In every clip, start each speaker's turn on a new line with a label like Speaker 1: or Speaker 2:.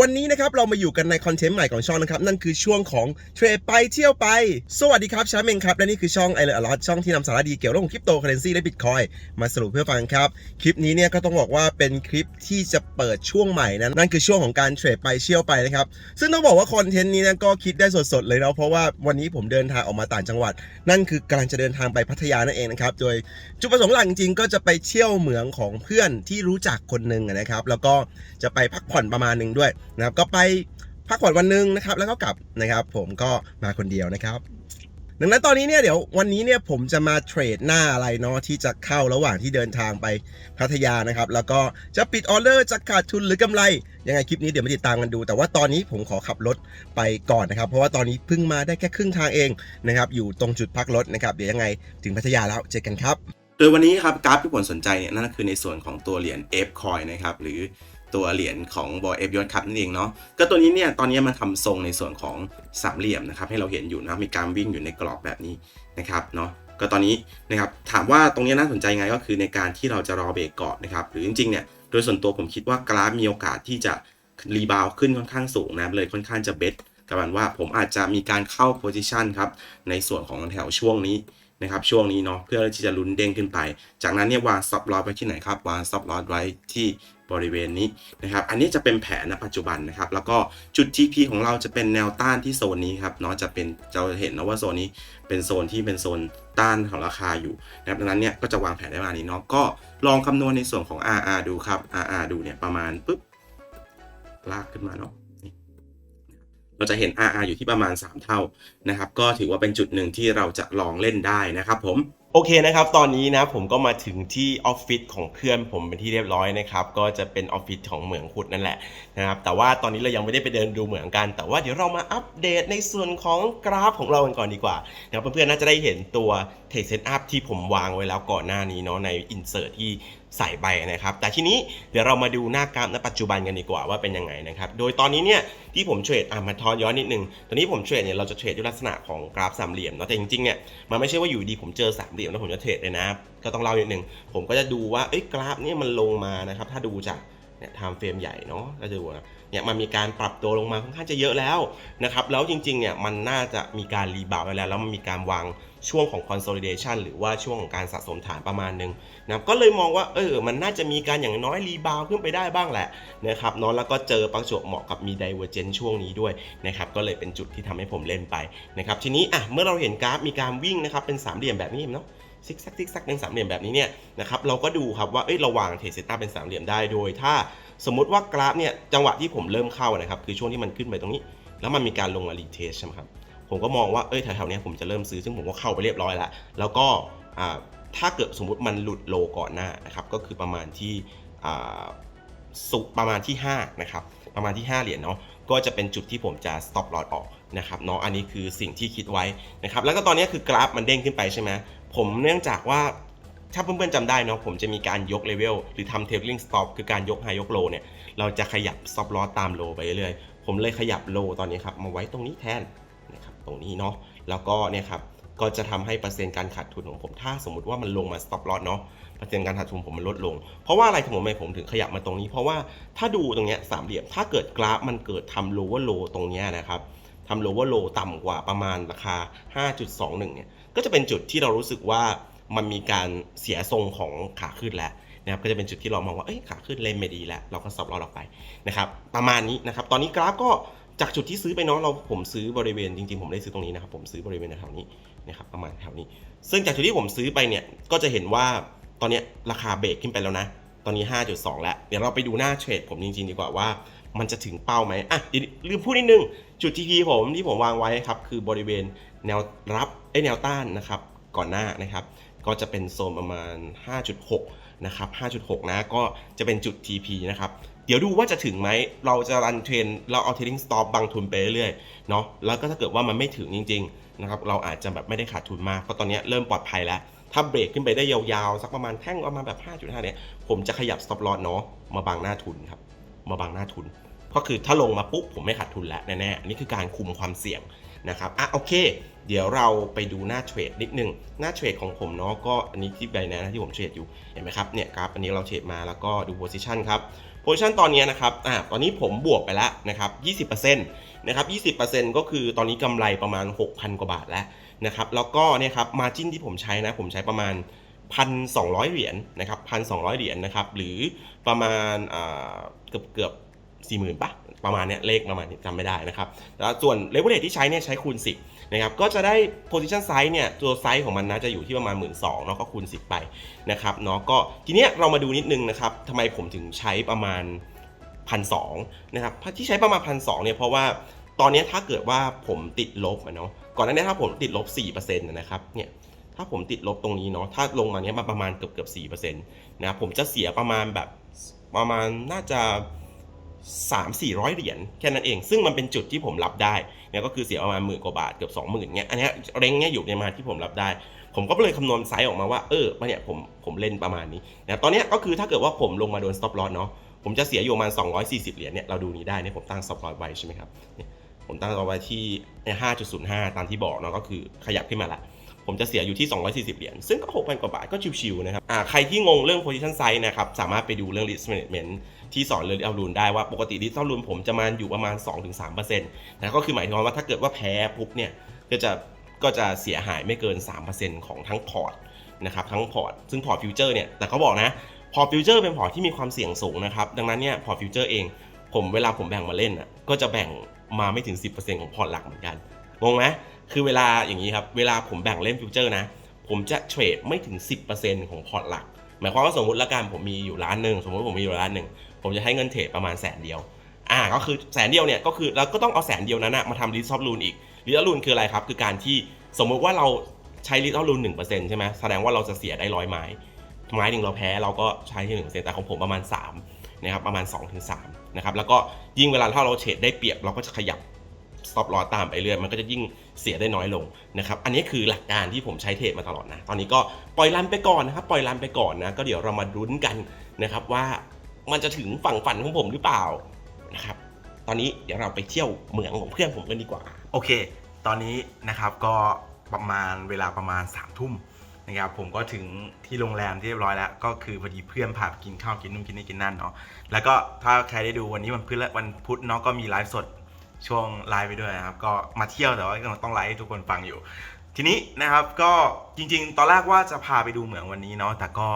Speaker 1: วันนี้นะครับเรามาอยู่กันในคอนเทนต์ใหม่ของช่องนะครับ นั่นคือช่วงของเทรดไปเที่ยวไป สวัสดีครับชาเมงครับ และนี่คือช่องไอเลอร์ลอช่องที่นำสาระดีเกี่ยวกับเรื่องคริปโตเคอเรนซีและบิตคอยมาสรุปเพื่อฟังครับ คลิปนี้เนี่ยก็ต้องบอกว่าเป็นคลิปที่จะเปิดช่วงใหม่นะนั่นคือช่วงของการเทรดไปเที่ยวไปนะครับ ซึ่งต้องบอกว่าคอนเทนต์นี้นะก็คิดได้สดๆเลยเนาะเพราะว่าวันนี้ผมเดินทางออกมาต่างจังหวัด นั่นคือกำลังจะเดินทางไปพัทยานั่นเองนะครับโดยจุดประสงค์หลักจริงก็จะไปเที่ยวเหมืองของเพื่อนที่รู้จักคนหนึ่งนะครับแล้วก็จะไปพักผ่อนประมาณหนึ่งด้วยนะครับก็ไปพักผ่อนวันหนึ่งนะครับแล้วก็กลับนะครับ ผมก็มาคนเดียวนะครับดังนั้นตอนนี้เนี่ยเดี๋ยววันนี้เนี่ยผมจะมาเทรดหน้าอะไรเนาะที่จะเข้าระหว่างที่เดินทางไปพัทยานะครับ แล้วก็จะปิดออเดอร์จะขาดทุนหรือกำไร ยังไงคลิปนี้เดี๋ยวมาติดตามกันดู แต่ว่าตอนนี้ผมขอขับรถไปก่อนนะครับ เพราะว่าตอนนี้เพิ่งมาได้แค่ครึ่งทางเองนะครับอยู่ตรงจุดพักรถนะครับเดี๋ยวยังไงถึงพัทยาแล้วเจอกันครับ
Speaker 2: โดยวันนี้ครับกราฟที่ผมสนใจเนี่ยนั่นก็คือในส่วนของตัวเหรียญ F coin นะครับหรือ ตัวเหรียญของบอยเอฟยอดคัพนั่นเองเนาะก็ตัวนี้เนี่ยตอนนี้มันทำทรงในส่วนของสามเหลี่ยมนะครับให้เราเห็นอยู่นะมีการวิ่งอยู่ในกรอบแบบนี้นะครับเนาะก็ตอนนี้นะครับถามว่าตรงนี้น่าสนใจไงก็คือในการที่เราจะรอเบรกเก่อนะครับหรือจริงๆเนี่ยโดยส่วนตัวผมคิดว่ากราฟมีโอกาสที่จะรีบาวขึ้นค่อนข้างสูงนะเลยค่อนข้างจะเบสกับมันว่าผมอาจจะมีการเข้าโพซิชันครับในส่วนของแถวช่วงนี้นะครับช่วงนี้เนาะเพื่อที่จะลุ้นเด้งขึ้นไป จากนั้นเนี่ยวางซับลอ s ไว้ที่ไหนครับวางซับลอ s ไว้ที่ บริเวณนี้นะครับ อันนี้จะเป็นแผนณปัจจุบันนะครับ แล้วก็จุด TP ของเราจะเป็นแนวต้านที่โซนนี้ครับเนาะจะเป็นจะเห็นนะว่าโซนนี้เป็นโซนที่เป็นโซนต้านของราคาอยู่นะครับดังนั้นเนี่ยก็จะวางแผนได้ประมาณนี้เนาะก็ลองคำนวณในส่วนของ RR ดูครับ RR ดูเนี่ยประมาณปุ๊บลากขึ้นมาเนาะ เราจะเห็น RR อยู่ที่ประมาณ 3 เท่านะครับก็ถือว่าเป็นจุดหนึ่งที่เราจะลองเล่นได้นะครับผม
Speaker 1: โอเคนะครับ ตอนนี้นะผมก็มาถึงที่ออฟฟิศของเพื่อนผมเป็นที่เรียบร้อยนะครับ ก็จะเป็นออฟฟิศของเหมืองขุดนั่นแหละนะครับ แต่ว่าตอนนี้เรายังไม่ได้ไปเดินดูเหมืองกัน แต่ว่าเดี๋ยวเรามาอัปเดตในส่วนของกราฟของเรากันก่อนดีกว่านะครับเพื่อนๆน่าจะได้เห็นตัวเทคเซตอัพที่ผมวางไว้แล้วก่อนหน้านี้เนาะในอินเสิร์ตที่ ใส่ไปนะครับ แต่ทีนี้เดี๋ยวเรามาดูหน้ากราฟณปัจจุบันกันดีกว่าว่าเป็นยังไงนะครับ โดยตอนนี้เนี่ยที่ผมเทรดอะมาทอนย้อนนิดนึง ตอนนี้ผมเทรดเนี่ยเราจะเทรดด้วยลักษณะของกราฟสามเหลี่ยมเนาะแต่จริงๆเนี่ยมันไม่ใช่ว่าอยู่ดีผมเจอสามเหลี่ยมแล้วผมจะเทรดเลยนะ ก็ต้องเล่านิดนึงผมก็จะดูว่าเอ้ยกราฟเนี่ยมันลงมานะครับถ้าดูจาก เนี่ยไทม์เฟรมใหญ่เนาะก็จะดูว่าเนี่ยมันมีการปรับตัวลงมาค่อนข้างจะเยอะแล้วนะครับแล้วจริงๆเนี่ยมันน่าจะมีการรีบาวไปแล้วแล้วมันมีการวางช่วงของ consolidation หรือว่าช่วงของการสะสมฐานประมาณหนึงนะครับก็เลยมองว่าเออมันน่าจะมีการอย่างน้อยรีบาวขึ้นไปได้บ้างแหละนะครับเนาะแล้วก็เจอประจวบเหมาะกับมี divergence ช่วงนี้ด้วยนะครับก็เลยเป็นจุดที่ทำให้ผมเล่นไปนะครับทีนี้อะเมื่อเราเห็นกราฟมีการวิ่งนะครับเป็นสามเหลี่ยมแบบนี้เนาะ ซิกแซกซิกแซกเป็นสามเหลี่ยมแบบนี้เนี่ยนะครับเราก็ดูครับว่าเอ้ยเราวางเทรดเซตอัพเป็นสามเหลี่ยมได้โดย ถ้าสมมติว่ากราฟเนี่ยจังหวะที่ผมเริ่มเข้านะครับคือช่วงที่มันขึ้นไปตรงนี้ แล้วมันมีการลงมารีเทสใช่ไหมครับผมก็มองว่าเอ้ยแถวๆนี้ผมจะเริ่มซื้อซึ่งผมก็เข้าไปเรียบร้อยแล้วแล้วก็อ่าถ้าเกิดสมมุติมันหลุดโลก่อนหน้านะครับก็คือประมาณที่อ่าสุประมาณที่5นะครับ ประมาณที่ 5 เหรียญเนาะก็จะเป็นจุดที่ผมจะ stop loss ออกนะครับเนาะอันนี้คือสิ่งที่คิดไว้นะครับแล้วก็ตอนนี้คือกราฟมันเด้งขึ้นไปใช่ไหมผมเนื่องจากว่าถ้าเพื่อนๆจำได้เนาะผมจะมีการยกเลเวลหรือทำเท i ลิงสต็อปคือการยกไฮยกโลเนี่ยเราจะขยับสต็อปลอตามโลไปเรื่อยๆผมเลยขยับโลตอนนี้ครับมาไว้ตรงนี้แทนนะครับตรงนี้เนาะแล้วก็เนี่ยครับก็จะทำให้เปอร์เซ็นต์การขาดทุนของผมถ้าสมมติว่ามันลงมาสต็อปลอสเนาะ เปอร์เซ็นต์การขาดทุนผมมันลดลง เพราะว่าอะไรถึงผมไม่ผมถึงขยับมาตรงนี้ เพราะว่าถ้าดูตรงเนี้ยสามเหลี่ยมถ้าเกิดกราฟมันเกิดทำโลว่าโลตรงเนี้ยนะครับทำโลว่าโลต่ำกว่าประมาณราคา 5.21 เนี่ย ก็จะเป็นจุดที่เรารู้สึกว่ามันมีการเสียทรงของขาขึ้นแล้วนะครับ ก็จะเป็นจุดที่เรามองว่า เอ้ย ขาขึ้นเล่นไม่ดีแล้ว เราก็สับเราออกไปนะครับ ประมาณนี้นะครับ ตอนนี้กราฟก็จากจุดที่ซื้อไปเนาะ เราผมซื้อบริเวณจริงๆ ผมได้ซื้อตรงนี้นะครับ ผมซื้อบริเวณแถวนี้นะครับ ประมาณแถวนี้ ซึ่งจากจุดที่ผมซื้อไปเนี่ย ก็จะเห็นว่า ตอนนี้ราคาเบรกขึ้นไปแล้วนะ ตอนนี้ 5.2 แล้ว เดี๋ยวเราไปดูหน้าเทรดผมจริงๆ ดีกว่าว่ามันจะถึงเป้าไหมอะลืมพูดนิดนึง จุด TP ผมที่ผมวางไว้ครับ คือบริเวณแนวรับไอ้แนวต้านนะครับ ก่อนหน้านะครับ ก็จะเป็นโซนประมาณ 5.6 นะครับ 5.6 นะ ก็จะเป็นจุด TP นะครับ เดี๋ยวดูว่าจะถึงไหม เราจะรันเทรน เราเอาเทรดดิ้งสต็อปบังทุนไปเรื่อยๆ เนาะ แล้วก็ถ้าเกิดว่ามันไม่ถึงจริง ๆ นะครับ เราอาจจะแบบไม่ได้ขาดทุนมาก เพราะตอนนี้เริ่มปลอดภัยแล้ว ถ้าเบรกขึ้นไปได้ยาวๆ สักประมาณแท่งประมาณแบบ 5.5 เนี่ย ผมจะขยับ stop loss เนาะมาบังหน้าทุนครับ มาบังหน้าทุน ก็คือถ้าลงมาปุ๊บผมไม่ขาดทุนแล้วแน่ๆ อันนี้คือการคุมความเสี่ยงนะครับ อะโอเค เดี๋ยวเราไปดูหน้าเทรดนิดนึง หน้าเทรดของผมเนาะก็อันนี้ที่ใบนะที่ผมเทรดอยู่ เห็นไหมครับ เนี่ยกราฟอันนี้เราเทรดมาแล้วก็ดูโพซิชันครับโพโพซิชันตอนนี้นะครับ อ่าตอนนี้ผมบวกไปแล้วนะครับ 20%นะครับ 20%ก็คือตอนนี้กำไรประมาณ 6,000 กว่าบาทแล้ว นะครับแล้วก็เนี่ยครับมาจิ้นที่ผมใช้นะผมใช้ประมาณ 1,200 เหรียญนะครับ1,200 เหรียญนะครับหรือประมาณเกือบเกือบ40,000ปะประมาณเนี้ยเลขประมาณนี้จำไม่ได้นะครับแล้วส่วนเลเวลเลทที่ใช้เนี่ยใช้คูณ 10นะครับก็จะได้ position size เนี่ยตัวไซส์ของมันนะจะอยู่ที่ประมาณ 1 2ื่นเนาะก็คูณ 10 ไปนะครับเนาะก็ทีเนี้ยเรามาดูนิดนึงนะครับทำไมผมถึงใช้ประมาณพันสองนะครับที่ใช้ประมาณพันสองเนี่ยเพราะว่า ตอนนี้ถ้าเกิดว่าผมติดลบเนาะก่อนหน้านี้ถ้าผมติดลบ4%นะครับเนี่ยถ้าผมติดลบตรงนี้เนาะถ้าลงมาเนี้ยมาประมาณเกือบเกือบ4%นะครับผมจะเสียประมาณแบบประมาณน่าจะ3 4 0 0เหรียญแค่นั้นเอง ซึ่งมันเป็นจุดที่ผมรับได้เนี่ยก็คือเสียประมาณหมื่นกว่าบาทเกือบ20,000เงี้ยอันนี้เร่งเนี้ยอยู่ในมาที่ผมรับได้ ผมก็เลยคำนวณไซส์ออกมาว่าเออมาเนี่ยผมผมเล่นประมาณนี้นะตอนนี้ก็คือถ้าเกิดว่าผมลงมาโดน stop loss เนาะผมจะเสียอยู่ประมาณ240 เหรียญเนี่ยเราดูนี้ได้เนี่ยผมตั้ง stop loss ไว้ใช่ไหมครับเนี่ย ผมตั้งเอาไว้ที่เนี่ย5.05 ตามที่บอกเนาะก็คือขยับขึ้นมาละผมจะเสียอยู่ที่ 240 เหรียญ ซึ่งก็ 6,000 กว่าบาท ก็ชิวๆ นะครับ อ่า ใครที่งงเรื่อง position size นะครับ สามารถไปดูเรื่อง risk management ที่สอนเรื่องเอารูนได้ว่าปกติ risk เอารูนผมจะมาอยู่ประมาณ 2-3%นะก็คือหมายถึงว่าถ้าเกิดว่าแพ้ปุ๊บเนี่ย ก็จะ ก็จะเสียหายไม่เกิน 3%ของทั้งพอร์ตนะครับ ทั้งพอร์ต ซึ่งพอร์ตฟิวเจอร์เนี่ย แต่เขาบอกนะ พอร์ตฟิวเจอร์เป็นพอร์ตที่มีความเสี่ยงสูงนะครับ ดังนั้นเนี่ย พอร์ตฟิวเจอร์เอง ผมเวลาผมแบ่งมาเล่นอะก็จะแบ่งมาไม่ถึง 10%ของพอร์ตหลักเหมือนกันงงไหมคือเวลาอย่างนี้ครับเวลาผมแบ่งเล่นฟิวเจอร์นะ ผมจะเทรดไม่ถึง 10%ของพอร์ตหลัก หมายความว่าสมมติละกันผมมีอยู่ล้านหนึ่งสมมติผมมีอยู่ล้านหนึ่งผมจะให้เงินเทรดประมาณแสนเดียวอ่าก็คือแสนเดียวเนี่ยก็คือเราก็ต้องเอาแสนเดียวนั้นนะมาทำลิสต์ซอฟลูนอีกลิสต์ลูนคืออะไรครับ คือการที่สมมติว่าเราใช้ลิสต์ลูนหนึ่งเปอร์เซ็นต์ใช่ไหมแสดงว่าเราจะเสียได้ร้อยไม้ไม้หนึ่งเราแพ้เราก็ใช้ที่หนึ่งเปอร์เซ็นต์แต่ของผมประมาณ3นะครับประมาณ2-3ถึง3 นะครับแล้วก็ยิ่งเวลาถ้าเราเทรดได้เปรียบเราก็จะขยับ stop loss ตามไปเรื่อยมันก็จะยิ่งเสียได้น้อยลงนะครับอันนี้คือหลักการที่ผมใช้เทรดมาตลอดนะ ตอนนี้ก็ปล่อยรันไปก่อนนะครับปล่อยรันไปก่อนนะก็เดี๋ยวเรามาลุ้นกันนะครับว่ามันจะถึงฝั่งฝันของผมหรือเปล่านะครับตอนนี้เดี๋ยวเราไปเที่ยวเหมืองของเพื่อนผมกันดีกว่า
Speaker 3: โอเค ตอนนี้นะครับก็ประมาณเวลาประมาณ3ามทุ่ม นะครับผมก็ถึงที่โรงแรมที่เรียบร้อยแล้ว ก็คือพอดีเพื่อนพาไปกินข้าวกินนู่นกินนี่กินนั่นเนาะแล้วก็ถ้าใครได้ดูวันนี้วันพฤหัสวันพุธเนาะก็มีไลฟ์สดช่วงไลฟ์ไปด้วยนะครับก็มาเที่ยวแต่ว่าก็ต้องไลฟ์ให้ทุกคนฟังอยู่ ทีนี้นะครับก็จริง ๆ ตอนแรกว่าจะพาไปดูเหมืองวันนี้เนาะแต่ก็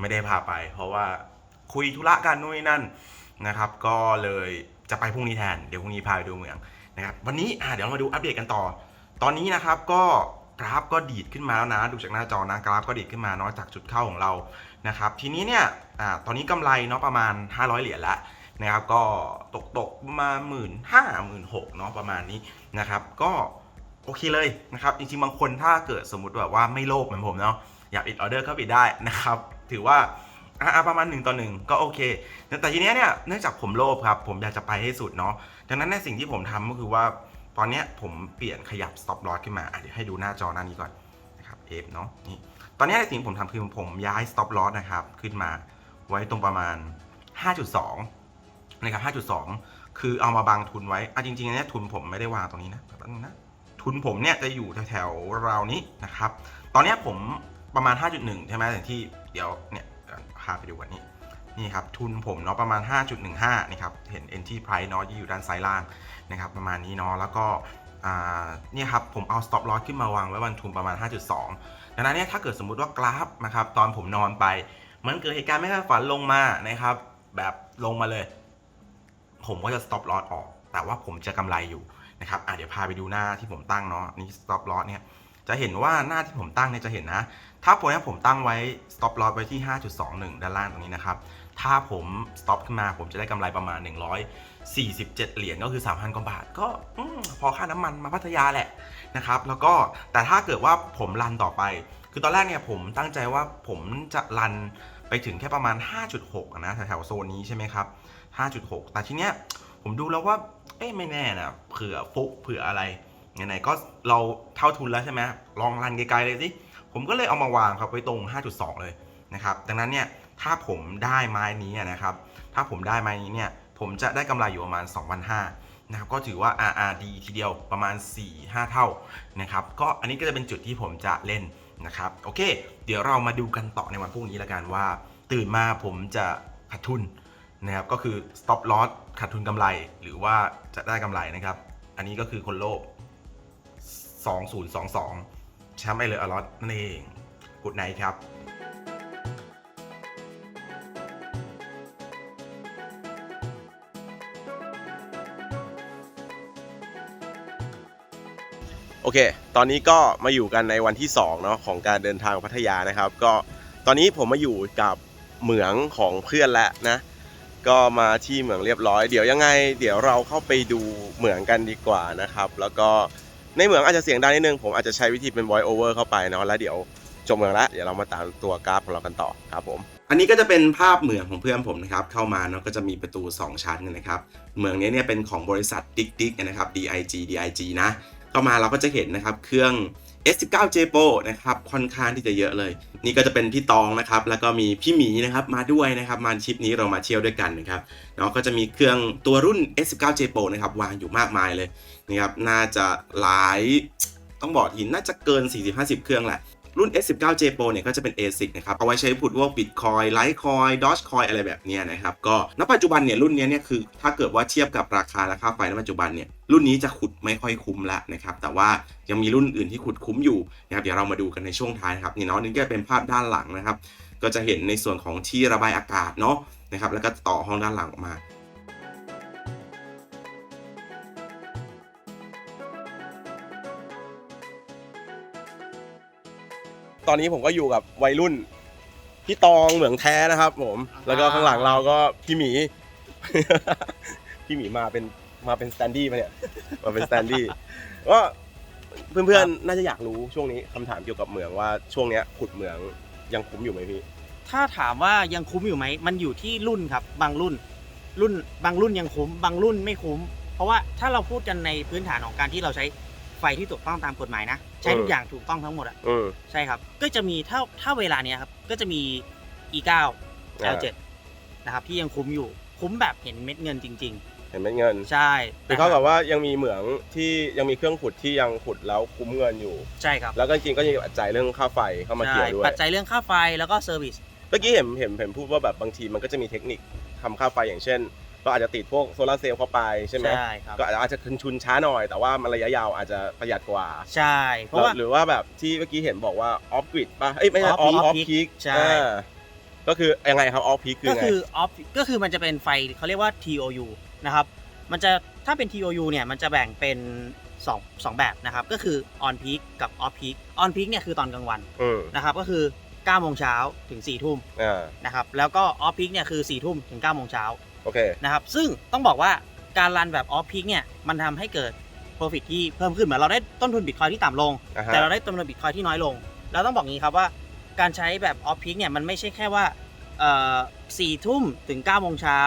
Speaker 3: ไม่ได้พาไป เพราะว่าคุยธุระกันนู่นนี่นั่นนะครับ ก็เลยจะไปพรุ่งนี้แทนเดี๋ยวพรุ่งนี้พาไปดูเหมืองนะครับวันนี้เดี๋ยวมาดูอัปเดตกันต่อ ตอนนี้นะครับก็ ราฟก็ดีดขึ้นมาแล้วนะ ดูจากหน้าจอนะกราฟก็ดีดขึ้นมาเนาะจากจุดเข้าของเรานะครับ ทีนี้เนี่ยอตอนนี้กำไรเนาะประมาณ 500 เหรียญแล้วนะครับก็ตกตกมาหมื่นห้าหมื่นหกเนาะประมาณนี้นะครับก็โอเคเลยนะครับจริงๆบางคนถ้าเกิดสมมุติแบบว่าไม่โลภเหมือนผมเนาะอยากปิดออเดอร์ก็ปิดได้นะครับ ถือว่าอ่าประมาณ1ต่อ1ก็โอเค แต่ทีเนี้ยเนี่ยเนื่องจากผมโลภครับ ผมอยากจะไปให้สุดเนาะดังนั้นในสิ่งที่ผมทำก็คือว่า ตอนนี้ผมเปลี่ยนขยับ stop loss ขึ้นมาเดี๋ยวให้ดูหน้าจอหน้านี้ก่อนนะครับ F เนาะนี่ตอนนี้ในสิ่งผมทำคือผมย้าย stop loss นะครับขึ้นมาไว้ตรงประมาณ 5.2 นะครับ 5.2 คือเอามาบังทุนไว้อะจริงๆเนี้ยทุนผมไม่ได้วางตรงนี้นะแป๊บนึงนะทุนผมเนี่ยจะอยู่แถวๆราวนี้นะครับ ตอนนี้ผมประมาณ 5.1 ใช่ไหมอย่างที่เดี๋ยวเนี่ยพาไปดูกันนี่นี่ครับทุนผมเนาะประมาณ 5.15นี่ครับ เห็น entry price เนาะที่อยู่ด้านซ้ายล่าง นะครับประมาณนี้เนาะแล้วก็เนี่ยครับผมเอา stop loss ขึ้นมาวางไว้วันทุนประมาณ 5.2 ดังนั้นเนี่ยถ้าเกิดสมมุติว่ากราฟนะครับตอนผมนอนไป มันเกิดเหตุการณ์ไม่คาดฝันลงมานะครับ แบบลงมาเลย ผมก็จะ stop loss ออก แต่ว่าผมจะกำไรอยู่นะครับอะเดี๋ยวพาไปดูหน้าที่ผมตั้งเนาะนี่ stop loss เนี่ยจะเห็นว่าหน้าที่ผมตั้งเนี่ยจะเห็นนะ ถ้าผมเนี่ยผมตั้งไว้ stop loss ไว้ที่ 5.21 ด้านล่างตรงนี้นะครับ ถ้าผม stop ขึ้นมาผมจะได้กำไรประมาณ 47 เหรียญก็คือ 3,000 กว่าบาท ก็พอค่าน้ำมันมาพัทยาแหละนะครับ แล้วก็แต่ถ้าเกิดว่าผมรันต่อไป คือตอนแรกเนี่ยผมตั้งใจว่าผมจะรันไปถึงแค่ประมาณ 5.6 นะแถวๆโซนนี้ใช่ไหมครับ 5.6 แต่ทีเนี้ยผมดูแล้วว่า เอ๊ะไม่แน่นะเผื่อฟุกเผื่ออะไรไหนๆก็เราเท่าทุนแล้วใช่ไหมลองรันไกลๆเลยสิ ผมก็เลยเอามาวางครับไว้ตรง 5.2 เลยนะครับ ดังนั้นเนี่ยถ้าผมได้ไม้นี้นะครับ ถ้าผมได้ไม้นี้เนี่ย ผมจะได้กำไรอยู่ประมาณ 2,500นะครับก็ถือว่า RR ดีทีเดียวประมาณ 4-5 เท่านะครับก็อันนี้ก็จะเป็นจุดที่ผมจะเล่นนะครับโอเค เดี๋ยวเรามาดูกันต่อในวันพรุ่งนี้ละกันว่า ตื่นมาผมจะขาดทุนนะครับก็คือ stop loss ขาดทุนกำไรหรือว่าจะได้กำไรนะครับ อันนี้ก็คือคนโลภ2022แชมป์ไอเลอร์อลอตนั่นเองกุดไนครับ
Speaker 1: โอเค ตอนนี้ก็มาอยู่กันในวันที่2เนาะของการเดินทางพัทยานะครับ ก็ตอนนี้ผมมาอยู่กับเหมืองของเพื่อนแล้วนะ ก็มาที่เหมืองเรียบร้อย เดี๋ยวยังไง เดี๋ยวเราเข้าไปดูเหมืองกันดีกว่านะครับ แล้วก็ในเหมืองอาจจะเสียงดังนิดนึง ผมอาจจะใช้วิธีเป็น voice over เข้าไปเนาะ แล้วเดี๋ยวจบเหมืองแล้วเดี๋ยวเรามาตามตัวกราฟของเรากันต่อครับผม
Speaker 2: อันนี้ก็จะเป็นภาพเหมืองของเพื่อนผมนะครับ เข้ามาเนาะก็จะมีประตู 2 ชั้นนะครับ เหมืองนี้เนี่ยเป็นของบริษัทดิกดิกนะครับ DIG DIG นะ เข้ามาเราก็จะเห็นนะครับเครื่อง S19 J Pro นะครับค่อนข้างที่จะเยอะเลย นี่ก็จะเป็นพี่ตองนะครับแล้วก็มีพี่หมีนะครับมาด้วยนะครับมาชิปนี้เรามาเที่ยวด้วยกันนะครับเนาะก็จะมีเครื่องตัวรุ่น S19 J Pro นะครับวางอยู่มากมายเลยนะครับน่าจะหลายต้องบอกทีน่าจะเกิน 40-50 เครื่องแหละ รุ่น S19 J Pro เนี่ยก็จะเป็น ASIC นะครับ เอาไว้ใช้พูดพวก Bitcoin Litecoin Dogecoin อะไรแบบนี้นะครับ ก็ณปัจจุบันเนี่ยรุ่นนี้เนี่ยคือถ้าเกิดว่าเทียบกับราคาและค่าไฟณปัจจุบันเนี่ยรุ่นนี้จะขุดไม่ค่อยคุ้มละนะครับ แต่ว่ายังมีรุ่นอื่นที่ขุดคุ้มอยู่นะครับเดี๋ยวเรามาดูกันในช่วงท้ายนะครับนี่เนาะนี่ก็เป็นภาพด้านหลังนะครับ ก็จะเห็นในส่วนของที่ระบายอากาศเนาะนะครับแล้วก็ต่อห้องด้านหลังออกมา
Speaker 1: อนนี้ผมก็อยู่กับวัยรุ่นพี่ตองเหมืองแท้นะครับ ผม แล้วก็ข้างหลังเราก็พี่หมี พี่หมีมาเป็นมาเป็นสแตนดี้มาเนี่ย มาเป็นสแตนดี้ก็เพื่อนๆน่าจะอยากรู้ช่วงนี้คำถามเกี่ยวกับเหมืองว่าช่วงเนี้ยขุดเหมืองยังคุ้มอยู่ไหมพี่
Speaker 4: ถ้าถามว่ายังคุ้มอยู่ไหม มันอยู่ที่รุ่นครับ บางรุ่น รุ่นบางรุ่นยังคุ้ม บางรุ่นไม่คุ้ม เพราะว่าถ้าเราพูดกันในพื้นฐานของการที่เราใช้ ไฟที่ถูกต้องตามกฎหมายนะ ใช้ทุ
Speaker 1: อื
Speaker 4: ก
Speaker 1: ม
Speaker 4: อย่างถูกต้องทั้งหมดอะ
Speaker 1: อืม
Speaker 4: ใช่ครับ ก็จะมีถ้าถ้าเวลาเนี้ยครับ ก็จะมี e9 L7 นะครับที่ยังคุ้มอยู่คุ้มแบบเห็นเม็ดเงินจริง
Speaker 1: เห็นไหมเงิน
Speaker 4: ๆ ใช่
Speaker 1: คือเขากับว่ายังมีเหมืองที่ยังมีเครื่องขุดที่ยังขุดแล้วคุ้มเงินอยู่
Speaker 4: ใช่ครับ
Speaker 1: แล้วก็จริงๆก็ยังมีปัจจัยเรื่องค่าไฟเข้ามาเกี่ยวด้วย
Speaker 4: ปัจจัยเรื่องค่าไฟแล้วก็เซอร์วิส
Speaker 1: เมื่อกี้เห็นเห็นเห็นพูดว่าแบบบางทีมันก็จะมีเทคนิคทำค่าไฟอย่างเช่น ก็อาจจะติดพวกโซลาร์เซลล์เข้าไปใช่ไหม
Speaker 4: ใช่ครับ
Speaker 1: ก็อาจจะคืนทุนช้าหน่อย แต่ว่ามันระยะยาวอาจจะประหยัดกว่า
Speaker 4: ใช่ เพราะว่า
Speaker 1: หรือว่าแบบที่เมื่อกี้เห็นบอกว่าออฟกริดป่ะเอ้ยไม่ใช่อ
Speaker 4: Off
Speaker 1: อฟออฟ
Speaker 4: peak
Speaker 1: พีค
Speaker 4: ใช่
Speaker 1: ก็คือยังไงครับออฟพีคคือ
Speaker 4: ก็
Speaker 1: ไง
Speaker 4: คือออฟก็คือมันจะเป็นไฟเขาเรียกว่า TOU นะครับมันจะถ้าเป็น TOU เนี่ยมันจะแบ่งเป็น2 2แบบนะครับก็คือ on peak กับ off peak on peak เนี่ยคือตอนกลางวัน
Speaker 1: อืม
Speaker 4: นะครับก็คือ9โมงเช้าถึง4ทุ่ม
Speaker 1: อ่า
Speaker 4: นะครับแล้วก็ off peak เนี่ยคือ4ทุ่มถึง9โมงเช้า
Speaker 1: โอเค
Speaker 4: นะครับซึ่งต้องบอกว่าการรันแบบ off peak เนี่ยมันทำให้เกิด profit ที่เพิ่มขึ้นเหมือนเราได้ต้นทุน bitcoin ที่ต่ำลง
Speaker 1: อ่าฮะ
Speaker 4: แต่เราได้ต้นทุน bitcoin ที่น้อยลง แล้วต้องบอกงี้ครับว่าการใช้แบบ off peak เนี่ยมันไม่ใช่แค่ว่าเอ่อสี่ทุ่มถึง9โมงเช้า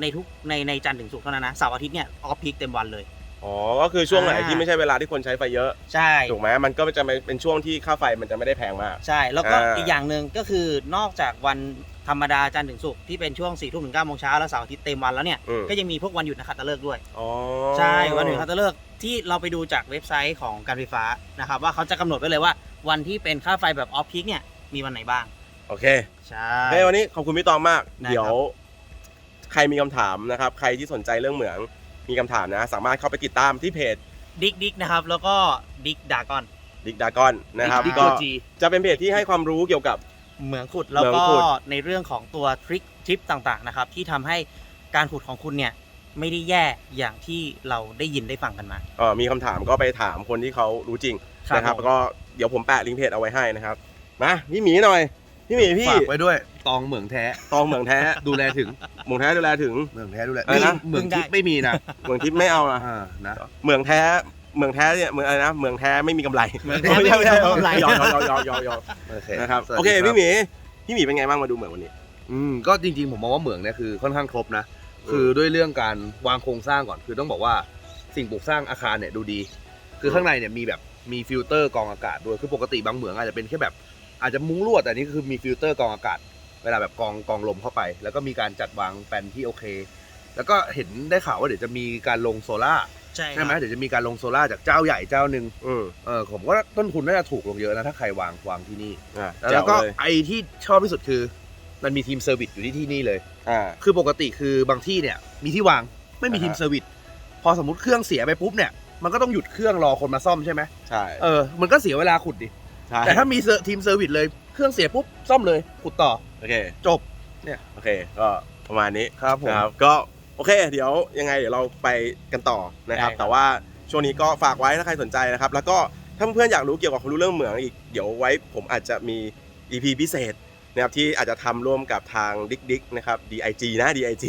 Speaker 4: ในทุกในในจันทร์ถึงศุกร์เท่านั้นนะเสาร์อาทิตย์เนี่ย off peak เต็มวันเลย
Speaker 1: อ๋อ ก็คือช่วงไหน
Speaker 4: อ่า
Speaker 1: ที่ไม่ใช่เวลาที่คนใช้ไฟเยอะ
Speaker 4: ใช่
Speaker 1: ถูกไหมมันก็จะเป็นช่วงที่ค่าไฟมันจะไม่ได้แพงมาก
Speaker 4: ใช่ แล้วก็
Speaker 1: อ่า
Speaker 4: อีกอย่างหนึ่งก็คือนอกจากวันธรรมดาจันทร์ถึงศุกร์ที่เป็นช่วง4ี่ทุ่มถึง9โมงเช้าแล้วเสาร์อาทิตย์เต็มวันแล้วเนี่ย
Speaker 1: อืม
Speaker 4: ก็ยังมีพวกวันหยุดนักขัตฤกษ์ด้วย
Speaker 1: อ๋อ
Speaker 4: ใช่ วันหยุดนักขัตฤกษ์ที่เราไปดูจากเว็บไซต์ของการไฟฟ้านะครับว่าเขาจะกำหนดไว้เลยว่า วันที่เป็นค่าไฟแบบออฟพีคเนี่ยมีวันไหนบ้าง
Speaker 1: โอเค
Speaker 4: ใช่
Speaker 1: โอเควันนี้ขอบคุณพี่ตองมาก
Speaker 4: ได้ครับ
Speaker 1: เดี๋ยว ใครมีคำถามนะครับ ใครที่สนใจเรื่องเหมือง มีคำถามนะ สามารถเข้าไปติดตามที่เพจ
Speaker 4: ดิกดิกนะครับ แล้วก็ดิกดากอน
Speaker 1: ดิกดากอนนะครับ
Speaker 4: Dick
Speaker 1: ก็
Speaker 4: Dagon
Speaker 1: จะเป็นเพจที่ให้ความรู้เกี่ยวกับ
Speaker 4: เหมืองขุดแล้ว
Speaker 1: เหมื
Speaker 4: ก็
Speaker 1: องขุด
Speaker 4: ในเรื่องของตัวทริคทิปต่างๆนะครับ ที่ทำให้การขุดของคุณเนี่ยไม่ได้แย่อย่างที่เราได้ยินได้ฟังกันมา
Speaker 1: เอ่อมีคำถามก็ไปถามคนที่เขารู้จริง
Speaker 4: ครับ
Speaker 1: นะครับ
Speaker 4: ผม
Speaker 1: แล้วก็เดี๋ยวผมแปะลิงก์เพจเอาไว้ให้นะครับ มาพี่หมีหน่อย พี่หมีพี่
Speaker 5: ฝากไว้ด้วย ตองเหมืองแท้
Speaker 1: ตองเหมืองแท้
Speaker 5: ดูแลถึง
Speaker 1: เหมืองแท้ดูแลถึง
Speaker 5: เหมืองแท้ดูแล
Speaker 1: อะไรนะ
Speaker 5: นี่เหมืองทิพย์ไม่มีนะ
Speaker 1: เหมืองทิพย์ไม่เอานะ
Speaker 5: อ่านะ
Speaker 1: เหมืองแท้เหมืองแท้เนี่ยเหมืองอะไรนะเหมืองแท้ไม่มีกำไร
Speaker 4: เหมืองแท้ไม่มีกำไร
Speaker 1: ยอมยอมยอมยอมยอม
Speaker 5: โอเค
Speaker 1: นะครับ
Speaker 5: สวัส
Speaker 1: โอเค
Speaker 5: ดีรับ
Speaker 1: พี่หมีพี่หมีเป็นไงบ้างมาดูเหมืองวันนี้
Speaker 5: อืมก็จริงๆผมมองว่าเหมืองเนี่ยคือค่อนข้างครบนะ คือด้วยเรื่องการวางโครงสร้างก่อนคือต้องบอกว่าสิ่งปลูกสร้างอาคารเนี่ยดูดี คือข้างในเนี่ยมีแบบมีฟิลเตอร์กรองอากาศด้วยคือปกติบางเหมืองอาจจะเป็นแค่แบบ อาจจะมุ้งลวดแต่อันนี้คือมีฟิลเตอร์กรองอากาศ เวลาแบบกรองกรองลมเข้าไป แล้วก็มีการจัดวางแปลนที่โอเค แล้วก็เห็นได้ข่าวว่าเดี๋ยวจะมีการลงโซล่าร์
Speaker 4: ใช่ค
Speaker 5: ใช่ไหม
Speaker 4: รับ
Speaker 5: เดี๋ยวจะมีการลงโซล่าร์จากเจ้าใหญ่เจ้าหนึ่ง
Speaker 1: อืม
Speaker 5: เออผมว่าต้นทุนน่าจะถูกลงเยอะนะถ้าใครวางวางที่นี่
Speaker 1: อะ
Speaker 5: แล้วก็
Speaker 1: จ๋วเลย
Speaker 5: ไอที่ชอบที่สุดคือ มันมีทีมเซอร์วิสอยู่ที่ที่นี่เลย
Speaker 1: อ่า
Speaker 5: คือปกติคือบางที่เนี่ยมีที่วางไม่มี
Speaker 1: อ่าฮะ
Speaker 5: ทีมเซอร์วิสพอสมมติเครื่องเสียไปปุ๊บเนี่ยมันก็ต้องหยุดเครื่องรอคนมาซ่อมใช่ไหม
Speaker 1: ใช่
Speaker 5: เออมันก็เสียเวลาขุดดิ
Speaker 1: ใช่
Speaker 5: แต่ถ้ามีเซอร์ทีมเซอร์วิสเลยเครื่องเสียปุ๊บซ่อมเลยขุดต่อ
Speaker 1: โอเค
Speaker 5: จบ
Speaker 1: โอเคก็ประมาณนี้
Speaker 5: ครับผม
Speaker 1: นะครับก็โอเค เดี๋ยวยังไงเดี๋ยวเราไปกันต่อนะครับ
Speaker 4: ได้ครับ
Speaker 1: แต่ว่าช่วงนี้ก็ฝากไว้ถ้าใครสนใจนะครับ แล้วก็ถ้าเพื่อนๆอยากรู้เกี่ยวกับความรู้เรื่องเหมืองอีกเดี๋ยวไว้ผมอาจจะมี EP พิเศษนะครับที่อาจจะทำร่วมกับทางดิกดิกนะครับ DIG นะ DIG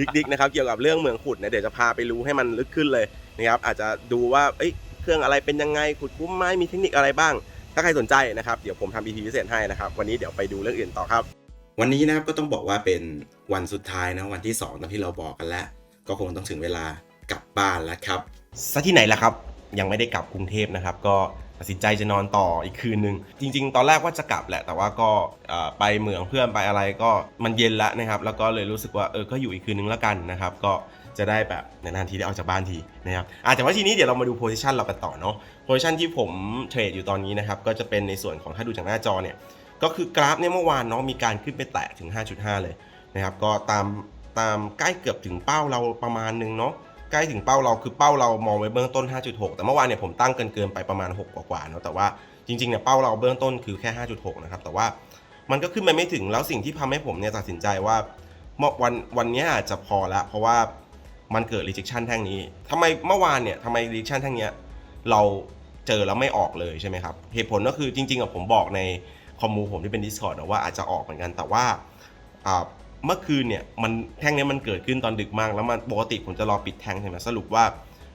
Speaker 1: ดิกดิกนะครับเกี่ยวกับเรื่องเหมืองขุดเนี่ยเดี๋ยวจะพาไปรู้ให้มันลึกขึ้นเลยนะครับอาจจะดูว่าเอ้ยเครื่องอะไรเป็นยังไงขุดคุ้มไหมมีเทคนิคอะไรบ้าง ถ้าใครสนใจนะครับเดี๋ยวผมทำ EP พิเศษให้นะครับ วันนี้เดี๋ยวไปดูเรื่องอื่นต่อครับ
Speaker 2: วันนี้นะครับก็ต้องบอกว่าเป็นวันสุดท้ายนะวันที่2ตามที่เราบอกกันแล้ว ก็คงต้องถึงเวลากลับบ้านแล้วครับ
Speaker 1: ซะที่ไหนล่ะครับ ยังไม่ได้กลับกรุงเทพนะครับ ก็ตัดสินใจจะนอนต่ออีกคืนนึง จริง ๆ ตอนแรกว่าจะกลับแหละ แต่ว่าก็เอ่อไปเหมืองเพื่อนไปอะไรก็มันเย็นแล้วนะครับ แล้วก็เลยรู้สึกว่าเออก็อยู่อีกคืนนึงแล้วกันนะครับ ก็ จะได้แบบนานๆทีได้ออกจากบ้านทีนะครับอาแต่ว่าทีนี้เดี๋ยวเรามาดูโพซิชันเรากันต่อเนาะโพซิชันที่ผมเทรดอยู่ตอนนี้นะครับก็จะเป็นในส่วนของถ้าดูจากหน้าจอเนี่ยก็คือกราฟเนี่ยเมื่อวานเนาะมีการขึ้นไปแตะถึง 5.5 เลยนะครับก็ตามตามใกล้เกือบถึงเป้าเราประมาณนึงเนาะใกล้ถึงเป้าเราคือเป้าเรามองไว้เบื้องต้น 5.6 แต่เมื่อวานเนี่ยผมตั้งเกินเกินไปประมาณ 6 กว่าๆเนาะแต่ว่าจริงๆเนี่ยเป้าเราเบื้องต้นคือแค่ 5.6 นะครับแต่ว่ามันก็ขึ้นไปไม่ถึงแล้วสิ่งที่ทำให้ผมเนี่ยตัดสินใจว่าวันวันนี้อาจจะพอละเพราะว่า มันเกิด rejection แท่งนี้ทำไมเมื่อวานเนี่ยทำไม rejection แท่งเนี้ยเราเจอแล้วไม่ออกเลยใช่ไหมครับ เหตุผลก็คือจริงๆอะผมบอกในคอมมูผมที่เป็น Discord นะว่าอาจจะออกเหมือนกันแต่ว่าเมื่อคืนเนี่ยมันแท่งนี้มันเกิดขึ้นตอนดึกมาก แล้วมันปกติผมจะรอปิดแท่งใช่ไหมสรุปว่า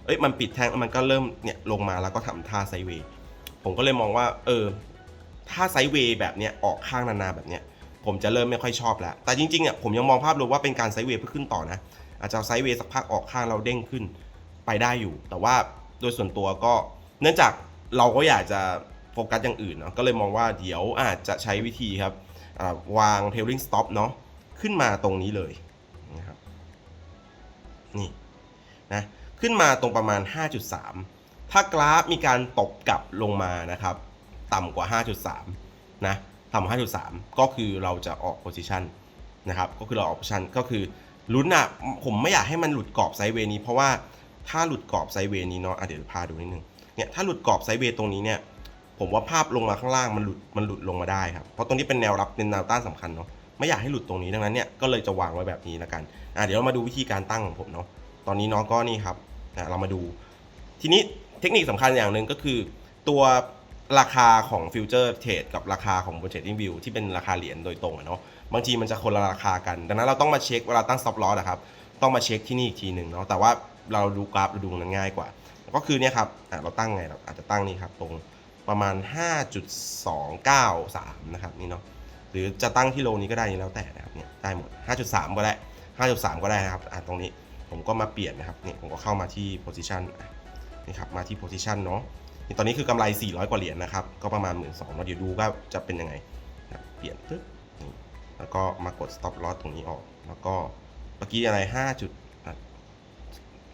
Speaker 1: เอ้ยมันปิดแท่งแล้วมันก็เริ่มเนี่ยลงมาแล้วก็ทำท่าไซเวย์ผมก็เลยมองว่าเออถ้าไซเวย์แบบเนี้ยออกข้างนานๆแบบเนี้ยผมจะเริ่มไม่ค่อยชอบแล้ว แต่จริงๆอะผมยังมองภาพรวมว่าเป็นการไซเวย์เพื่อขึ้นต่อนะ อาจจะไซด์เวย์สักพักออกข้างเราเด้งขึ้นไปได้อยู่ แต่ว่าโดยส่วนตัวก็เนื่องจากเราก็อยากจะโฟกัสอย่างอื่นเนาะก็เลยมองว่าเดี๋ยวอาจจะใช้วิธีครับวาง tailing stop เนาะขึ้นมาตรงนี้เลยนะครับนี่นะขึ้นมาตรงประมาณ 5.3 ถ้ากราฟมีการตกกลับลงมานะครับ ต่ำกว่า 5.3 นะต่ำกว่า5.3 ก็คือเราจะออก position นะครับ ก็คือเราออก position ก็คือ ลุ้นอะผมไม่อยากให้มันหลุดกรอบไซด์เวย์นี้ เพราะว่าถ้าหลุดกรอบไซด์เวย์นี้เนาะะเดี๋ยวพาดูนิดนึงเนี่ยถ้าหลุดกรอบไซด์เวย์ตรงนี้เนี่ยผมว่าภาพลงมาข้างล่างมันหลุดมันหลุดลงมาได้ครับเพราะตรงนี้เป็นแนวรับเป็นแนวต้านสำคัญเนาะไม่อยากให้หลุดตรงนี้ดังนั้นเนี่ยก็เลยจะวางไว้แบบนี้แล้วกันอะเดี๋ยวเรามาดูวิธีการตั้งของผมเนาะตอนนี้น้องก็นี่ครับอะเรามาดู ทีนี้เทคนิคสำคัญอย่างหนึ่งก็คือตัว ราคาของฟิวเจอร์เทรดกับราคาของบนเทรดดิ้งวิวที่เป็นราคาเหรียญโดยตรงอะเนาะบางทีมันจะคนละราคากัน ดังนั้นเราต้องมาเช็คเวลาตั้ง stop loss นะครับต้องมาเช็คที่นี่อีกทีหนึ่งเนาะแต่ว่าเราดูกราฟเราดูมันง่ายกว่า ก็คือเนี่ยครับอะเราตั้งไงเราอาจจะตั้งนี่ครับตรงประมาณ 5.293 นะครับนี่เนาะหรือจะตั้งที่โลนี้ก็ได้นี่แล้วแต่นะครับเนี่ยได้หมด 5.3 ก็ได้ 5.3 ก็ได้นะครับอะตรงนี้ผมก็มาเปลี่ยนนะครับเนี่ยผมก็เข้ามาที่ position นี่ครับมาที่ position เนาะ ตอนนี้คือกำไร 400 กว่าเหรียญนะครับ ก็ประมาณ 1 2ื่นสองเดี๋ยวดูว่าจะเป็นยังไงเปลี่ยนปึ๊บนี่แล้วก็มากด stop loss ตรงนี้ออก แล้วก็เมื่อกี้อะไร 5. จุด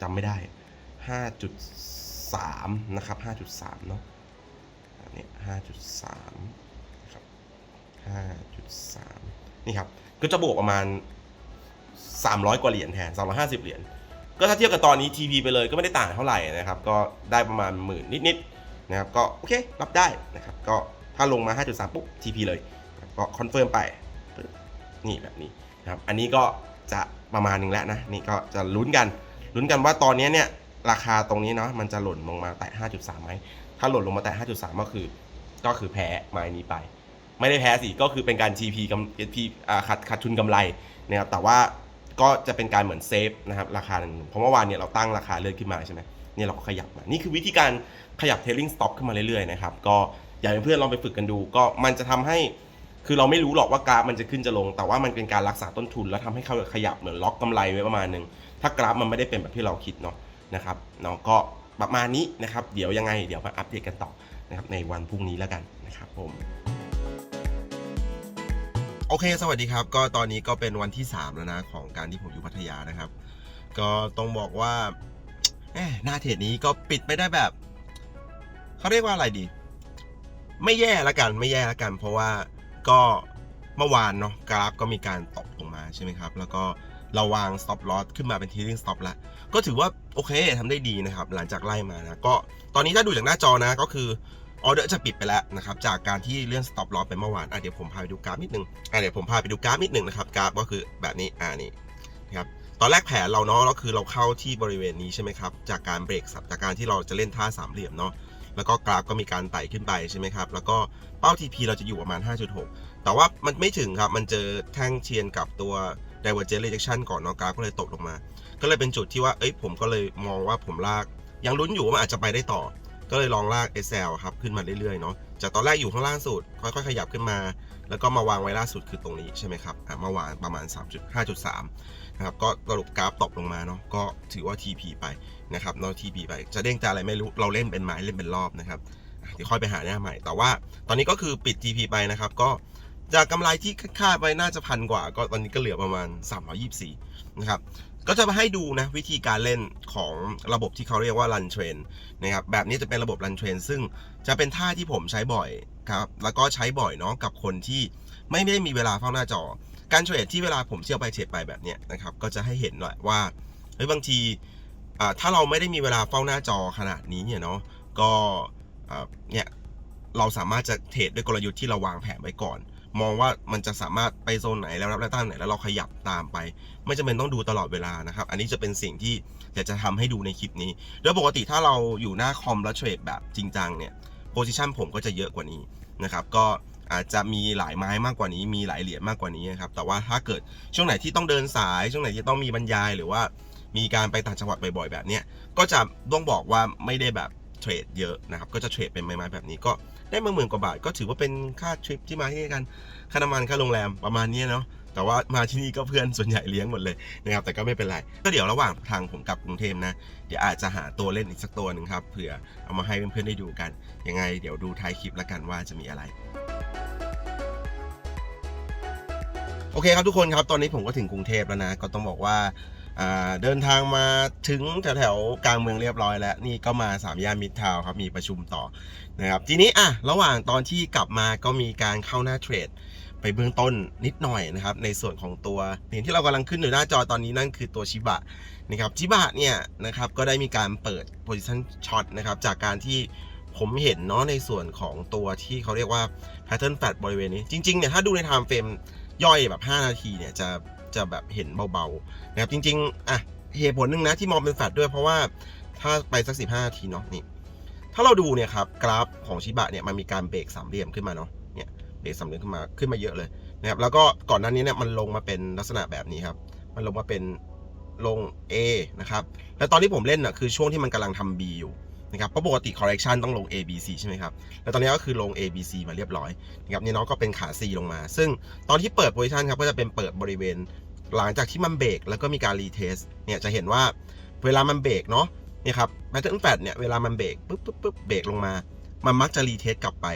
Speaker 1: จำไม่ได้ 5.3 นะครับ 5.3 เนาะอันนี้5.3นะครับ5.3 นี่ครับ ก็จะบวกประมาณ 300 กว่าเหรียญแทน 350 เหรียญก็ถ้าเทียบกับตอนนี้ TP ไปเลยก็ไม่ได้ต่างเท่าไหร่นะครับ ก็ได้ประมาณหมื่นนิดๆ นะครับก็โอเครับได้นะครับก็ถ้าลงมา 5.3 ปุ๊บ TP เลย ก็คอนเฟิร์มไป นี่แบบนี้นะครับอันนี้ก็จะประมาณหนึงแล้วนะ นี่ก็จะลุ้นกัน ลุ้นกันว่าตอนนี้เนี่ยราคาตรงนี้เนาะมันจะหล่นลงมาแตะ 5.3ไหมถ้าหล่นลงมาแตะ 5.3 ก็คือ ก็คือแพ้ไม้นี้ไป ไม่ได้แพ้สิ ก็คือเป็นการ TP กำ TP ขาดขาดทุนกำไรนะครับแต่ว่าก็จะเป็นการเหมือนเซฟนะครับราคาหนึ่งเพราะเมื่อวานเนี่ยเราตั้งราคาเลื่อนขึ้นมาใช่ไหม เนี่ยเราก็ขยับมานี่คือวิธีการขยับ tailing stop ขึ้นมาเรื่อยๆนะครับก็อยากให้เพื่อนลองไปฝึกกันดู ก็มันจะทำให้คือเราไม่รู้หรอกว่ากราฟมันจะขึ้นจะลง แต่ว่ามันเป็นการรักษาต้นทุน แล้วทำให้เขาขยับเหมือนล็อกกำไรไว้ประมาณหนึ่งถ้ากราฟมันไม่ได้เป็นแบบที่เราคิดเนาะนะครับเนาะก็ประมาณนี้นะครับ เดี๋ยวยังไงเดี๋ยวมาอัปเดตกันต่อนะครับในวันพรุ่งนี้แล้วกันนะครับผมโอเค สวัสดีครับ ก็ตอนนี้ก็เป็นวันที่ 3 แล้วนะ ของการที่ผมอยู่พัทยานะครับ ก็ต้องบอกว่า หน้าเทรดนี้ก็ปิดไปได้แบบเขาเรียกว่าอะไรดี ไม่แย่ละกันไม่แย่ละกัน เพราะว่าก็เมื่อวานเนาะกราฟก็มีการตกลงมาใช่ไหมครับ แล้วก็เราวาง stop loss ขึ้นมาเป็น trailing stop แล้ว ก็ถือว่าโอเคทำได้ดีนะครับ หลังจากไล่มานะก็ตอนนี้ถ้าดูจากหน้าจอนะก็คือออเดอร์จะปิดไปแล้วนะครับ จากการที่เลื่อน stop loss ไปเมื่อวานอะเดี๋ยวผมพาไปดูกราฟนิดนึงอะเดี๋ยวผมพาไปดูกราฟนิดนึงนะครับกราฟก็คือแบบนี้อ่านี่นะครับ ตอนแรกแผนเราเนาะก็คือเราเข้าที่บริเวณนี้ใช่ไหมครับ จากการเบรกสับจากการที่เราจะเล่นท่าสามเหลี่ยมเนาะแล้วก็กราฟก็มีการไต่ขึ้นไปใช่ไหมครับ แล้วก็เป้า TP เราจะอยู่ประมาณ 5.6 แต่ว่ามันไม่ถึงครับ มันเจอแท่งเชียนกับตัว divergent rejection ก่อนเนาะกราฟก็เลยตกลงมา ก็เลยเป็นจุดที่ว่าเอ้ยผมก็เลยมองว่าผมลาก ยังลุ้นอยู่ว่ามันอาจจะไปได้ต่อ ก็เลยลองลาก SL ครับขึ้นมาเรื่อยๆเนาะ จากตอนแรกอยู่ข้างล่างสุด ค่อยๆ ขยับขึ้นมา แล้วก็มาวางไว้ล่าสุดคือตรงนี้ใช่ไหมครับอะมาวางประมาณ 3.5.3 นะครับ ก็สรุปกราฟตกลงมาเนาะ ก็ถือว่า TP ไปนะครับเนาะ TP ไป จะเด้งจะอะไรไม่รู้ เราเล่นเป็นไม้เล่นเป็นรอบนะครับ เดี๋ยวค่อยไปหาหน้าใหม่ แต่ว่าตอนนี้ก็คือปิด TP ไปนะครับ ก็จากกำไรที่คาดไว้น่าจะพันกว่า ก็ตอนนี้ก็เหลือประมาณ 324 นะครับ ก็จะมาให้ดูนะวิธีการเล่นของระบบที่เขาเรียกว่า run train นะครับแบบนี้จะเป็นระบบ run train ซึ่งจะเป็นท่าที่ผมใช้บ่อยครับแล้วก็ใช้บ่อยเนาะกับคนที่ไม่ได้มีเวลาเฝ้าหน้าจอ การเทรดที่เวลาผมเที่ยวไปเทรดไปแบบเนี้ยนะครับก็จะให้เห็นหน่อยว่าเฮ้ยบางทีถ้าเราไม่ได้มีเวลาเฝ้าหน้าจอขนาดนี้เนี่ยเนาะก็เนี่ยเราสามารถจะเทรดด้วยกลยุทธ์ที่เราวางแผนไว้ก่อน มองว่ามันจะสามารถไปโซนไหนแล้วรับแนวต้านไหนแล้วเราขยับตามไป ไม่จำเป็นต้องดูตลอดเวลานะครับ อันนี้จะเป็นสิ่งที่อยากจะทำให้ดูในคลิปนี้ โดยปกติถ้าเราอยู่หน้าคอมแล้วเทรดแบบจริงจังเนี่ยโพซิชันผมก็จะเยอะกว่านี้นะครับ ก็อาจจะมีหลายไม้มากกว่านี้ มีหลายเหรียญมากกว่านี้นะครับ แต่ว่าถ้าเกิดช่วงไหนที่ต้องเดินสาย ช่วงไหนที่ต้องมีบรรยายหรือว่ามีการไปต่างจังหวัดบ่อยๆแบบเนี้ย ก็จะต้องบอกว่าไม่ได้แบบเทรดเยอะนะครับ ก็จะเทรดเป็นไม้ๆแบบนี้ก็ ได้มาหมื่นกว่าบาท ก็ถือว่าเป็นค่าทริปที่มาที่นี่กันค่าน้ำมันค่าโรงแรมประมาณนี้เนาะแต่ว่ามาที่นี่ก็เพื่อนส่วนใหญ่เลี้ยงหมดเลยนะครับแต่ก็ไม่เป็นไร ก็เดี๋ยวระหว่างทางผมกลับกรุงเทพนะ เดี๋ยวอาจจะหาตัวเล่นอีกสักตัวหนึ่งครับเผื่อเอามาให้เพื่อนๆได้ดูกัน ยังไงเดี๋ยวดูท้ายคลิปแล้วกันว่าจะมีอะไรโอเคครับทุกคนครับตอนนี้ผมก็ถึงกรุงเทพแล้วนะ ก็ต้องบอกว่าอ่า เดินทางมาถึงแถวๆกลางเมืองเรียบร้อยแล้ว นี่ก็มาสามย่านมิตรทาวครับมีประชุมต่อนะครับทีนี้อะระหว่างตอนที่กลับมาก็มีการเข้าหน้าเทรดไปเบื้องต้นนิดหน่อยนะครับ ในส่วนของตัวเหรียญที่เรากำลังขึ้นอยู่หน้าจอตอนนี้นั่นคือตัวชิบะนะครับชิบะเนี่ยนะครับก็ได้มีการเปิด position short นะครับจากการที่ผมเห็นเนาะในส่วนของตัวที่เขาเรียกว่า pattern flat บริเวณนี้ จริงๆเนี่ยถ้าดูใน time frame ย่อยแบบ 5 นาทีเนี่ยจะ จะแบบเห็นเบาๆนะครับจริงๆอะเหตุผลหนึ่งนะที่มองเป็นแฟลตด้วยเพราะว่าถ้าไปสัก 15นาทีเนาะนี่ถ้าเราดูเนี่ยครับกราฟของชิบะเนี่ยมันมีการเบรกสามเหลี่ยมขึ้นมาเนาะเนี่ยเบรกสามเหลี่ยมขึ้นมาขึ้นมาเยอะเลยนะครับแล้วก็ก่อนหน้านี้เนี่ยมันลงมาเป็นลักษณะแบบนี้ครับ มันลงมาเป็นลง A นะครับ แล้วตอนที่ผมเล่นน่ะคือช่วงที่มันกำลังทำ B อยู่ นะครับเพราะปกติ correction ต้องลง A B C ใช่ไหมครับแล้วตอนนี้ก็คือลง A B C มาเรียบร้อยนะครับนี่น้องก็เป็นขา C ลงมา ซึ่งตอนที่เปิด position ครับก็จะเป็นเปิดบริเวณ หลังจากที่มันเบรกแล้วก็มีการรีเทสเนี่ยจะเห็นว่าเวลามันเบรกเนาะเนี่ยครับ pattern flat เนี่ยเวลามันเบรกปุ๊บปุ๊บปุ๊บเบรกลงมา มันมักจะรีเทสกลับไป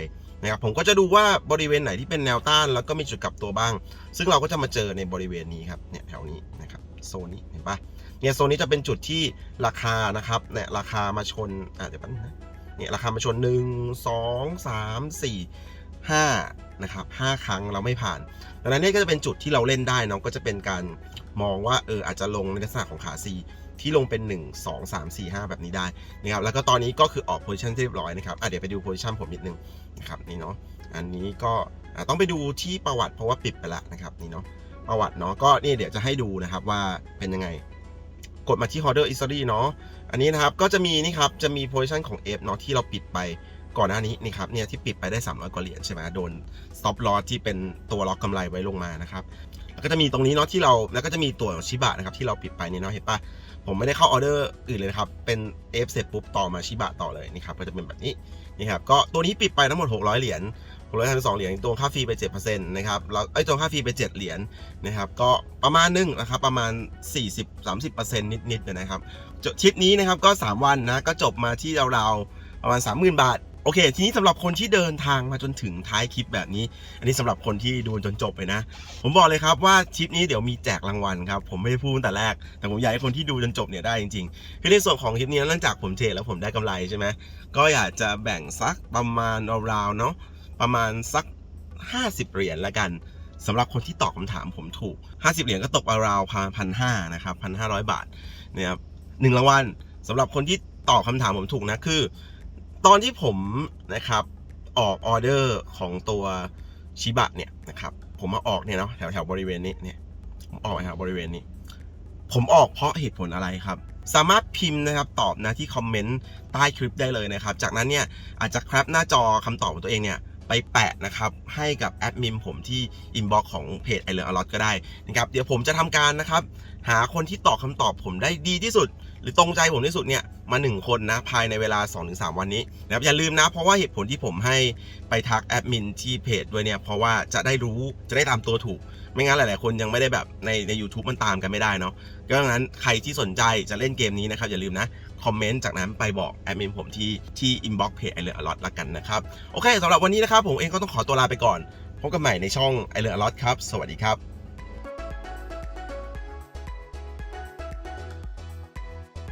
Speaker 1: นะครับผมก็จะดูว่าบริเวณไหนที่เป็นแนวต้านแล้วก็มีจุดกลับตัวบ้าง ซึ่งเราก็จะมาเจอในบริเวณนี้ครับเนี่ยแถวนี้นะครับโซนนี้เห็นปะ เนี่ยโซนนี้จะเป็นจุดที่ราคานะครับเนี่ยราคามาชนอะเดี๋ยวแป๊บนึงนะเนี่ยราคามาชน 1 2 3 4 5นะครับ5ครั้งเราไม่ผ่านดังนั้นเนี่ก็จะเป็นจุดที่เราเล่นได้เนาะก็จะเป็นการมองว่าเอออาจจะลงในลักษณะของขา C ที่ลงเป็น 1 2 3 4 5 แบบนี้ได้นะครับแล้วก็ตอนนี้ก็คือออกโพซิชันเรียบร้อยนะครับอะเดี๋ยวไปดูโพซิชันผมนิดนึงนะครับนี่เนาะอันนี้ก็ต้องไปดูที่ประวัติเพราะว่าปิดไปแล้วนะครับนี่เนาะประวัติเนาะก็นี่เดี๋ยวจะให้ดูนะครับว่าเป็นยังไง กดมาที่ Holder History เนาะอันนี้นะครับก็จะมีนี่ครับจะมีโพซิชันของ F เนาะที่เราปิดไปก่อนหน้านี้นี่ครับเนี่ยที่ปิดไปได้ 300 กว่าเหรียญใช่ไหมโดน stop loss ที่เป็นตัวล็อกกำไรไว้ลงมานะครับแล้วก็จะมีตรงนี้เนาะที่เราแล้วก็จะมีตัวชิบะนะครับที่เราปิดไปเนี่ยเนาะเห็นปะผมไม่ได้เข้าออเดอร์อื่นเลยนะครับ เป็น F เสร็จปุ๊บต่อมาชิบะต่อเลยนี่ครับก็จะเป็นแบบนี้นี่ครับก็ตัวนี้ปิดไปทั้งหมด 600 เหรียญ 632เหรียญตัวค่าฟรีไป7%นะครับแล้วไอ้ตัวค่าฟรีไป7เหรียญนะครับก็ประมาณนึงนะครับประมาณ40-30%นิดๆนะครับจทริปนี้นะครับก็3วันนะก็จบมาที่ราวๆประมาณ30,000บาทโอเค ทีนี้สำหรับคนที่เดินทางมาจนถึงท้ายคลิปแบบนี้ อันนี้สำหรับคนที่ดูจนจบเลยนะ ผมบอกเลยครับว่าทริปนี้เดี๋ยวมีแจกรางวัลครับ ผมไม่ได้พูดตั้งแต่แรก แต่ผมอยากให้คนที่ดูจนจบเนี่ยได้จริงๆ คือในส่วนของคลิปนี้เนื่องจากผมเทรดแล้วผมได้กำไรใช่ไหม ก็อยากจะแบ่งสักประมาณราวๆเนาะ ประมาณสัก 50 เหรียญละกันสำหรับคนที่ตอบคำถามผมถูก 50 เหรียญก็ตกราวพันห้านะครับพันห้าร้อยบาทนะครับหนึ่งรางวัลสำหรับคนที่ตอบคำถามผมถูกนะคือ ตอนที่ผมนะครับออกออเดอร์ของตัวชิบะเนี่ยนะครับผมมาออกเนี่ยเนาะแถวแถวบริเวณนี้เนี่ยผมออกแถวบริเวณนี้ ผมออกเพราะเหตุผลอะไรครับ สามารถพิมพ์นะครับตอบนะที่คอมเมนต์ใต้คลิปได้เลยนะครับ จากนั้นเนี่ยอาจจะแคปหน้าจอคำตอบของตัวเองเนี่ย ไปแปะนะครับ ให้กับแอดมินผมที่อินบ็อกของเพจไอเลอร์อลอตก็ได้นะครับ เดี๋ยวผมจะทำการนะครับ หาคนที่ตอบคำตอบผมได้ดีที่สุด หรือตรงใจผมที่สุดเนี่ยมาหนึ่งคนนะภายในเวลา 2-3 วันนี้นะครับอย่าลืมนะ เพราะว่าเหตุผลที่ผมให้ไปทักแอดมินที่เพจด้วยเนี่ยเพราะว่าจะได้รู้จะได้ตามตัวถูก ไม่งั้นหลาย ๆ คนยังไม่ได้แบบในใน u t u b e มันตามกันไม่ได้เนาะก็ดังนั้นใครที่สนใจจะเล่นเกมนี้นะครับอย่าลืมนะ คอมเมนต์จากนั้นไปบอกแอดมินผมที่ที่อินบ็อกซ์เพจไอเลอร์อลอตละกันนะครับ โอเคสำหรับวันนี้นะครับผมเองก็ต้องขอตัวลาไปก่อน พบกันใหม่ในช่องไอเลอร์อลอตครับ สวัสดีครับ